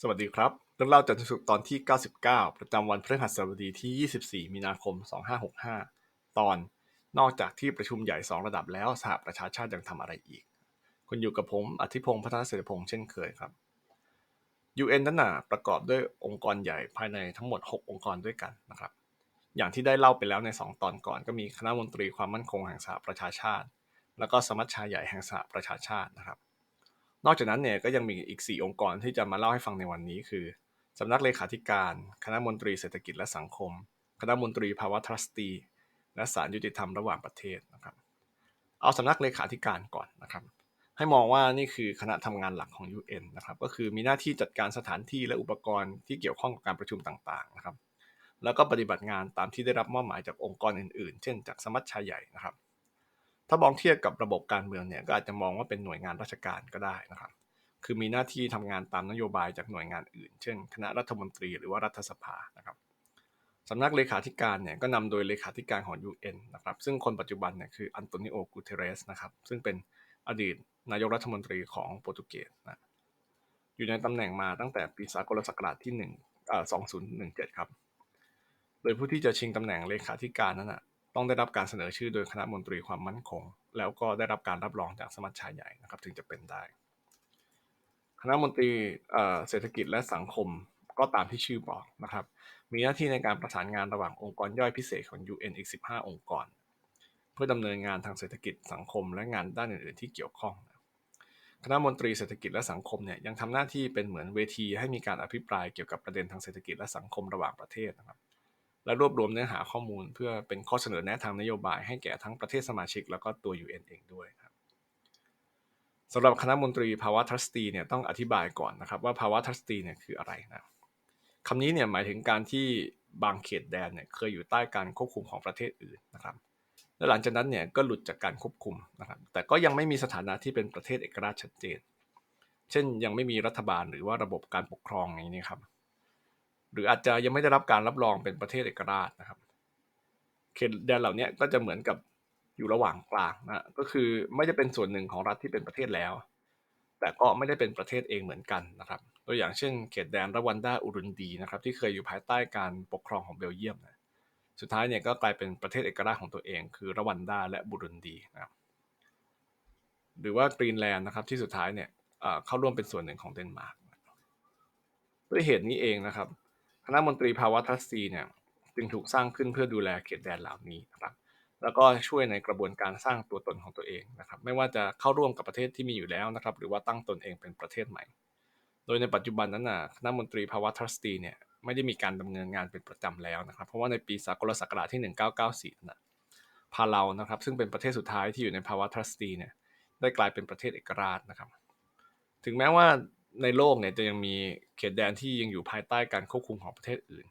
สวัสดีครับ เรื่องเล่าจันทร์สุขตอนที่ 99 ประจำวันพฤหัสบดีที่ 24 มีนาคม 2565 ตอน นอกจากที่ประชุมใหญ่ 2 ระดับแล้วสหประชาชาติยังทำอะไรอีก คุณอยู่กับผมอธิพงศ์พัฒนเสถียรพงศ์เช่นเคยครับ UN นั้นน่ะประกอบด้วยองค์กรใหญ่ภายในทั้งหมด 6 องค์กรด้วยกันนะครับ อย่างที่ได้เล่าไปแล้วใน 2 ตอนก่อนก็มีคณะมนตรีความมั่นคงแห่งสหประชาชาติ แล้วก็สมัชชาใหญ่แห่งสหประชาชาตินะครับ นอกจากนั้นเนี่ยก็ยังมีอีก 4 องค์กรที่จะมาเล่าให้ฟังในวันนี้คือสำนักเลขาธิการ คณะมนตรีเศรษฐกิจและสังคม คณะมนตรีภาวะทรัสตี และศาลยุติธรรมระหว่างประเทศนะครับเอาสำนักเลขาธิการก่อนนะครับ ให้มองว่านี่คือคณะทำงานหลักของ UN นะครับก็คือมีหน้าที่จัดการสถานที่และอุปกรณ์ที่เกี่ยวข้องกับการประชุมต่างๆนะครับแล้วก็ปฏิบัติงานตามที่ได้รับมอบหมายจากองค์กรอื่นๆ เช่นจากสมัชชาใหญ่นะครับ ถ้ามองเทียบกับระบบการเมืองเนี่ยก็อาจจะมองว่าเป็นหน่วยงานราชการก็ได้นะครับ คือมีหน้าที่ทำงานตามนโยบายจากหน่วยงานอื่น เช่น คณะรัฐมนตรีหรือว่ารัฐสภานะครับสำนักเลขาธิการเนี่ยก็นำโดยเลขาธิการของ UN นะครับซึ่งคนปัจจุบันเนี่ยคืออันโตนิโอ กูเทเรสนะครับซึ่งเป็นอดีตนายกรัฐมนตรีของโปรตุเกสนะอยู่ในตำแหน่งมาตั้งแต่ปีสากลศักราชที่1เอ่อ2017 ครับ โดยผู้ที่จะชิงตำแหน่งเลขาธิการนั้นนะ ต้องได้รับการเสนอชื่อโดยคณะมนตรีความมั่นคง แล้วก็ได้รับการรับรองจากสมัชชาใหญ่นะครับถึงจะเป็นได้ คณะมนตรีเศรษฐกิจและสังคมก็ตามที่ชื่อบอกนะครับ มีหน้าที่ในการประสานงานระหว่างองค์กรย่อยพิเศษของ UN อีก 15 องค์กร เพื่อดำเนินงานทางเศรษฐกิจสังคมและงานด้านอื่นๆที่เกี่ยวข้อง คณะมนตรีเศรษฐกิจและสังคมเนี่ยยังทำหน้าที่เป็นเหมือนเวทีให้มีการอภิปรายเกี่ยวกับประเด็นทางเศรษฐกิจและสังคมระหว่างประเทศนะครับ และรวบรวมเนื้อหาข้อมูล เพื่อเป็นข้อเสนอแนะทางนโยบายให้แก่ทั้งประเทศสมาชิก แล้วก็ตัว UN เองด้วยครับสำหรับคณะมนตรีภาวะทรัสตีเนี่ยต้องอธิบายก่อนนะครับว่าภาวะทรัสตีเนี่ยคืออะไรนะคำนี้เนี่ยหมายถึงการที่บางเขตแดนเนี่ยเคยอยู่ใต้การควบคุมของประเทศอื่นนะครับและหลังจากนั้นเนี่ยก็หลุดจากการควบคุมนะครับแต่ก็ยังไม่มีสถานะที่เป็นประเทศเอกราชชัดเจน เช่นยังไม่มีรัฐบาลหรือว่าระบบการปกครองอย่างนี้ครับ หรืออาจจะยังไม่ได้รับการรับรองเป็นประเทศเอกราชนะครับเขตแดนเหล่านี้ก็จะเหมือนกับอยู่ระหว่างกลางนะก็คือไม่ได้เป็นส่วนหนึ่งของรัฐที่เป็นประเทศแล้ว แต่ก็ไม่ได้เป็นประเทศเองเหมือนกันนะครับ ตัวอย่างเช่น เขตแดนรวันดาอุรุนดีนะครับที่เคยอยู่ภายใต้การปกครองของเบลเยียมนะสุดท้ายเนี่ยก็กลายเป็นประเทศเอกราชของตัวเอง คือรวันดาและบุรุนดีนะครับหรือว่ากรีนแลนด์นะครับที่สุดท้ายเนี่ยเข้าร่วมเป็นส่วนหนึ่งของเดนมาร์กด้วยเหตุนี้เองนะครับ คณะมนตรีภาวะทัสซีเนี่ยจึงถูกสร้างขึ้นเพื่อดูแลเขตแดนเหล่านี้นะครับแล้วก็ช่วยในกระบวนการสร้างตัวตนของตัวเองนะครับ ไม่ว่าจะเข้าร่วมกับประเทศที่มีอยู่แล้วนะครับ หรือว่าตั้งตนเองเป็นประเทศใหม่ โดยในปัจจุบันนั้นนะคณะมนตรีภาวะทัสตีเนี่ยไม่ได้มีการดำเนินงานเป็นประจำแล้วนะครับ เพราะว่าในปีสากลศักราชที่ 1994นะพาเลานะครับ ซึ่งเป็นประเทศสุดท้ายที่อยู่ในภาวะทัสตีเนี่ยได้กลายเป็นประเทศเอกราชนะครับ ถึงแม้ว่า ในโลกเนี่ยจะยังมีเขตแดนที่ยังอยู่ภายใต้การควบคุมของประเทศอื่น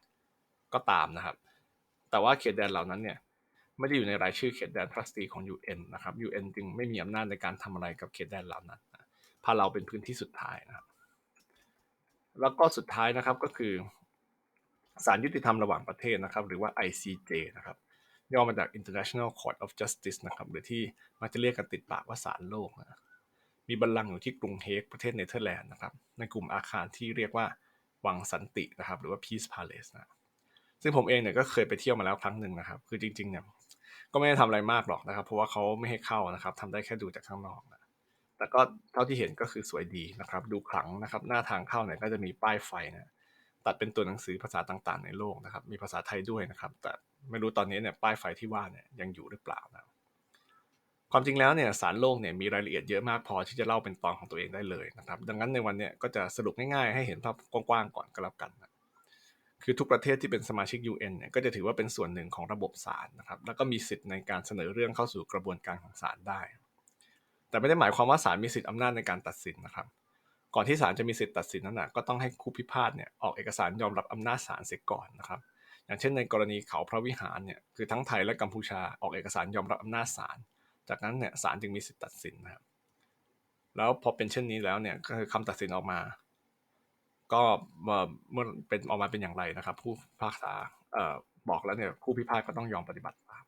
ก็ตามนะครับ แต่ว่าเขตแดนเหล่านั้นเนี่ยไม่ได้อยู่ในรายชื่อเขตแดนทรัสตีของ UN นะครับ UN จึงไม่มีอำนาจในการทำอะไรกับเขตแดนเหล่านั้นพาเราเป็นพื้นที่สุดท้ายนะครับ แล้วก็สุดท้ายนะครับก็คือศาลยุติธรรมระหว่างประเทศนะครับ หรือว่า ICJ นะครับย่อมาจาก International Court of Justice นะครับหรือที่มักจะเรียกกันติดปากว่าศาลโลกนะ มีบัลลังก์อยู่ที่กรุงเฮกประเทศเนเธอร์แลนด์นะครับ ในกลุ่มอาคารที่เรียกว่าวังสันตินะครับ หรือว่า Peace Palace นะซึ่งผมเองเนี่ยก็เคยไปเที่ยวมาแล้วครั้งหนึ่งนะครับ คือจริงๆเนี่ยก็ไม่ได้ทำอะไรมากหรอกนะครับ เพราะว่าเขาไม่ให้เข้านะครับทำได้แค่ดูจากข้างนอกนะแต่ก็เท่าที่เห็นก็คือสวยดีนะครับ ดูขลังนะครับ หน้าทางเข้าเนี่ยก็จะมีป้ายไฟนะตัดเป็นตัวหนังสือภาษาต่างๆ ในโลกนะครับ มีภาษาไทยด้วยนะครับ แต่ไม่รู้ตอนนี้เนี่ยป้ายไฟที่ว่าเนี่ยยังอยู่หรือเปล่านะ ความจริงแล้วเนี่ยสารโลกเนี่ยมีรายละเอียดเยอะมากพอที่จะเล่าเป็นตอนของตัวเองได้เลยนะครับ ดังนั้นในวันนี้ก็จะสรุปง่ายๆ ให้เห็นภาพกว้างๆก่อนก็แล้วกันนะคือทุกประเทศที่เป็นสมาชิก UN เนี่ยก็จะถือว่าเป็นส่วนหนึ่งของระบบศาลนะครับ แล้วก็มีสิทธิ์ในการเสนอเรื่องเข้าสู่กระบวนการของศาลได้ แต่ไม่ได้หมายความว่าศาลมีสิทธิ์อำนาจในการตัดสินนะครับ ก่อนที่ศาลจะมีสิทธิ์ตัดสินนั้นนะก็ต้องให้คู่พิพาทเนี่ยออกเอกสารยอมรับอำนาจศาลเสียก่อนนะครับ อย่างเช่นในกรณีเขาพระวิหารเนี่ยคือทั้งไทยและกัมพูชาออกเอกสารยอมรับอำนาจศาล จากนั้นเนี่ยศาลจึงมีสิทธิตัดสินนะครับแล้วพอเป็นเช่นนี้แล้วเนี่ยก็คือคำตัดสินออกมา ก็เมื่อเป็นออกมาเป็นอย่างไรนะครับ ผู้พิพากษาเอ่อบอกแล้วเนี่ยผู้พิพากษาก็ต้องยอมปฏิบัติตาม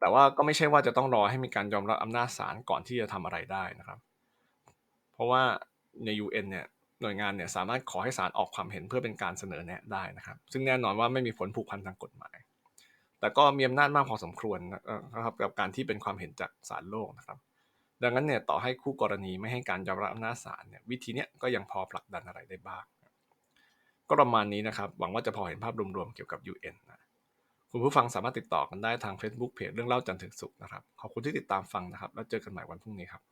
แต่ว่าก็ไม่ใช่ว่าจะต้องรอให้มีการยอมรับอำนาจศาลก่อนที่จะทำอะไรได้นะครับ เพราะว่าใน UN เนี่ยหน่วยงานเนี่ยสามารถขอให้ศาลออกความเห็นเพื่อเป็นการเสนอแนะได้นะครับ ซึ่งแน่นอนว่าไม่มีผลผูกพันทางกฎหมาย แต่ก็มีอำนาจมากพอสมควรนะครับกับการที่เป็นความเห็นจากศาลโลกนะครับ ดังนั้นเนี่ยต่อให้คู่กรณีไม่ให้การยอมรับอำนาจศาลเนี่ยวิธีเนี้ยก็ยังพอผลักดันอะไรได้บ้าง ก็ประมาณนี้นะครับ หวังว่าจะพอเห็นภาพรวมๆเกี่ยวกับ UN นะคุณผู้ฟังสามารถติดต่อกันได้ทาง Facebook เพจเรื่องเล่าจันถึงสุขนะครับ ขอบคุณที่ติดตามฟังนะครับ แล้วเจอกันใหม่วันพรุ่งนี้ครับ